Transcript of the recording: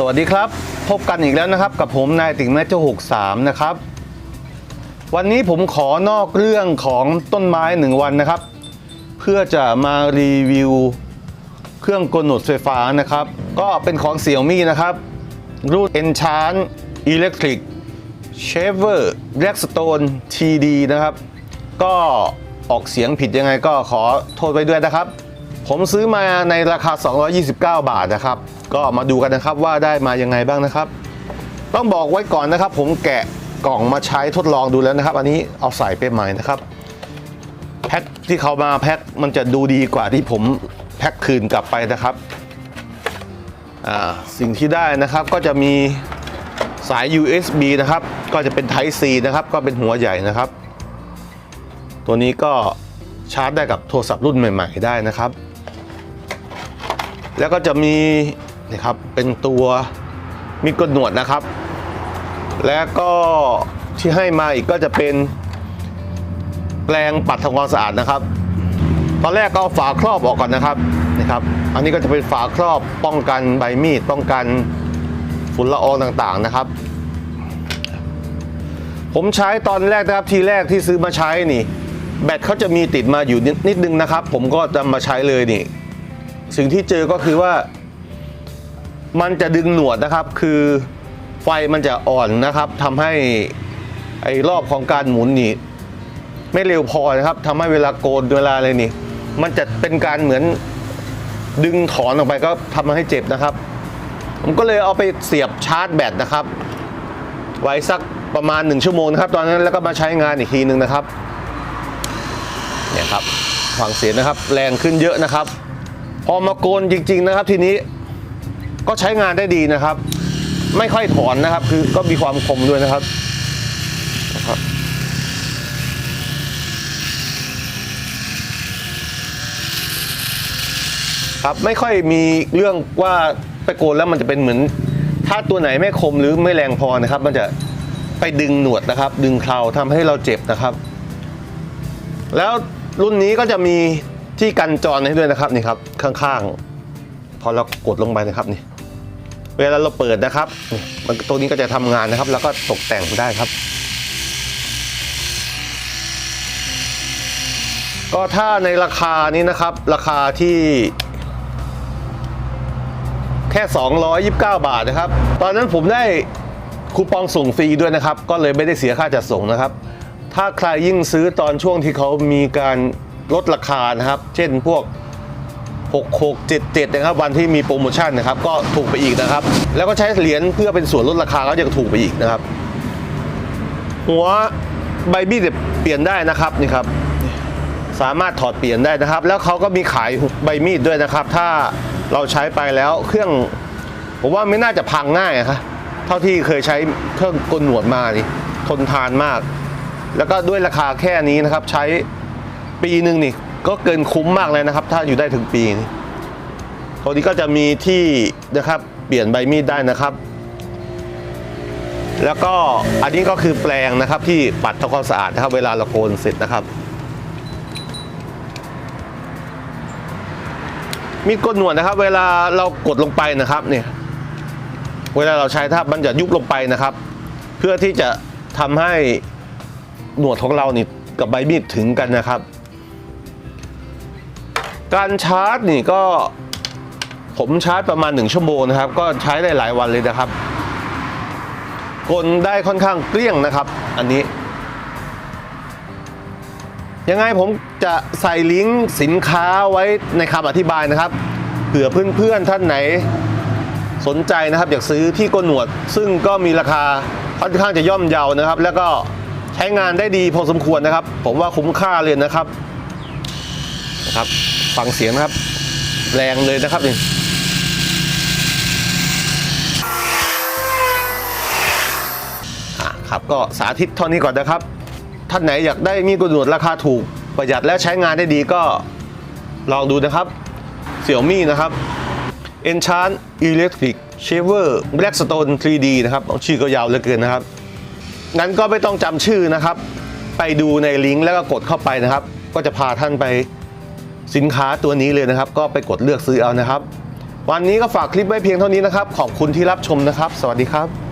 สวัสดีครับ พบกันอีกแล้วนะครับ กับผมนายติ่งแม่เจ้า63นะครับ วันนี้ผมขอนอกเรื่องของต้นไม้หนึ่งวันนะครับ เพื่อจะมารีวิว เครื่องกลหนวดไฟฟ้านะครับ ก็เป็นของ Xiaomi นะครับ รุ่น Enchant Electric Shaver Blackstone TD นะครับ ก็ออกเสียงผิดยังไงก็ขอโทษไว้ด้วยนะครับ ผมซื้อมาในราคา 229 บาทนะครับ ก็มาดูกันนะครับว่าได้มายังไงบ้างนะครับ ต้องบอกไว้ก่อนนะครับ ผมแกะกล่องมาใช้ทดลองดูแล้วนะครับ อันนี้เอาใส่ไปใหม่นะครับแพ็คที่เขามาแพ็คมันจะดูดีกว่าที่ผมแพ็คคืนกลับไปนะครับสิ่งที่ได้นะครับก็จะมีสาย USB นะครับ ก็จะเป็น Type C นะครับ ก็เป็นหัวใหญ่นะครับ ตัวนี้ก็ชาร์จได้กับโทรศัพท์รุ่นใหม่ ๆ ได้นะครับ แล้วก็จะมีนะครับเป็นตัวมีกดหนวดนะครับ แล้วก็ที่ให้มาอีกก็จะเป็นแปรงปัดทำความสะอาดนะครับ ตอนแรกก็เอาฝาครอบออกก่อนนะครับนะครับ อันนี้ก็จะเป็นฝาครอบป้องกันใบมีดป้องกันฝุ่นละอองต่างๆนะครับ ผมใช้ตอนแรกนะครับทีแรกที่ซื้อมาใช้นี่ แบตเขาจะมีติดมาอยู่นิดนิดนึงนะครับ ผมก็จะมาใช้เลยนี่ สิ่งที่เจอก็คือว่า มันจะดึงหนวดนะครับ คือไฟมันจะอ่อนนะครับทำให้ไอ้รอบของการหมุนนี่ไม่เร็วพอนะครับทำให้เวลาโกนเวลาอะไรนี่ มันจะเป็นการเหมือนดึงถอนออกไปก็ทำให้เจ็บนะครับ ผมก็เลยเอาไปเสียบชาร์จแบตนะครับ ไว้สักประมาณ 1 ชั่วโมงนะครับ ตอนนั้นแล้วก็มาใช้งานอีกทีหนึ่งนะครับเนี่ยครับฟังเสียงนะครับ แรงขึ้นเยอะนะครับ พอมาโกนจริง ๆนะครับ ทีนี้ก็ใช้งานได้ดีนะครับ ไม่ค่อยถอนนะครับ คือก็มีความคมด้วยนะครับนะครับครับไม่ค่อยมีเรื่องว่าไปโกนแล้วมันจะเป็นเหมือน ถ้าตัวไหนไม่คมหรือไม่แรงพอนะครับ มันจะไปดึงหนวดนะครับ ดึงเคราทำให้เราเจ็บนะครับ แล้วรุ่นนี้ก็จะมี ที่กันจรให้ด้วยนะครับนี่ครับข้างๆ พอเรากดลงไปนะครับนี่ เวลาเราเปิดนะครับมันตรงนี้ก็จะทำงานนะครับ แล้วก็ตกแต่งได้ครับ ก็ถ้าในราคานี้นะครับ ราคาที่แค่ 229 บาทนะครับ ตอนนั้นผมได้คูปองส่งฟรีด้วยนะครับ ก็เลยไม่ได้เสียค่าจัดส่งนะครับ ถ้าใครยิ่งซื้อตอนช่วงที่เขามีการ ลดราคานะครับ เช่นพวก 6677 นะครับ วันที่มีโปรโมชั่นนะครับ ก็ถูกไปอีกนะครับ แล้วก็ใช้เหรียญเพื่อเป็นส่วนลดราคาก็ยังถูกไปอีกนะครับ หัวใบบี้เนี่ยเปลี่ยนได้นะครับนี่ครับ สามารถถอดเปลี่ยนได้นะครับ แล้วเขาก็มีขายใบมีดด้วยนะครับ ถ้าเราใช้ไปแล้วเครื่อง ผมว่าไม่น่าจะพังง่ายอะครับเท่าที่เคยใช้เครื่องกลหนวดมานี่ทนทานมาก แล้วก็ด้วยราคาแค่นี้นะครับใช้ ปีหนึ่งนี่ก็เกินคุ้มมากเลยนะครับ ถ้าอยู่ได้ถึงปีนี่ตัวนี้ก็จะมีที่นะครับเปลี่ยนใบมีดได้นะครับ แล้วก็อันนี้ก็คือแปลงนะครับที่ปัดทำความสะอาดนะครับ เวลาเราโกนเสร็จนะครับ มีดโกนหนวดนะครับ เวลาเรากดลงไปนะครับเนี่ยเวลาเราใช้ถ้ามันจะยุบลงไปนะครับ เพื่อที่จะทำให้หนวดของเรานี่กับใบมีดถึงกันนะครับ การชาร์จนี่ก็ผมชาร์จประมาณ 1 ชั่วโมงนะครับ ก็ใช้ได้หลายวันเลยนะครับ กลได้ค่อนข้างเกลี้ยงนะครับ อันนี้ ยังไงผมจะใส่ลิงก์สินค้าไว้ในคำอธิบายนะครับ เผื่อเพื่อนๆท่านไหนสนใจนะครับ อยากซื้อที่โกนหนวด ซึ่งก็มีราคาค่อนข้างจะย่อมเยาวนะครับ แล้วก็ใช้งานได้ดีพอสมควรนะครับ ผมว่าคุ้มค่าเลยนะครับ นะครับฟังเสียงนะครับ แรงเลยนะครับนี่อะครับก็สาธิตเท่านี้ก่อนนะครับ ท่านไหนอยากได้มีดโกนหนวดราคาถูกประหยัดและใช้งานได้ดีก็ลองดูนะครับ Xiaomi นะครับ Enchant Electric Shaver Blackstone 3D นะครับชื่อก็ยาวเหลือเกินนะครับงั้นก็ไม่ต้องจำชื่อนะครับ ไปดูในลิงก์แล้วก็กดเข้าไปนะครับ ก็จะพาท่านไป สินค้าตัวนี้เลยนะครับ ก็ไปกดเลือกซื้อเอานะครับ วันนี้ก็ฝากคลิปไว้เพียงเท่านี้นะครับ ขอบคุณที่รับชมนะครับ สวัสดีครับ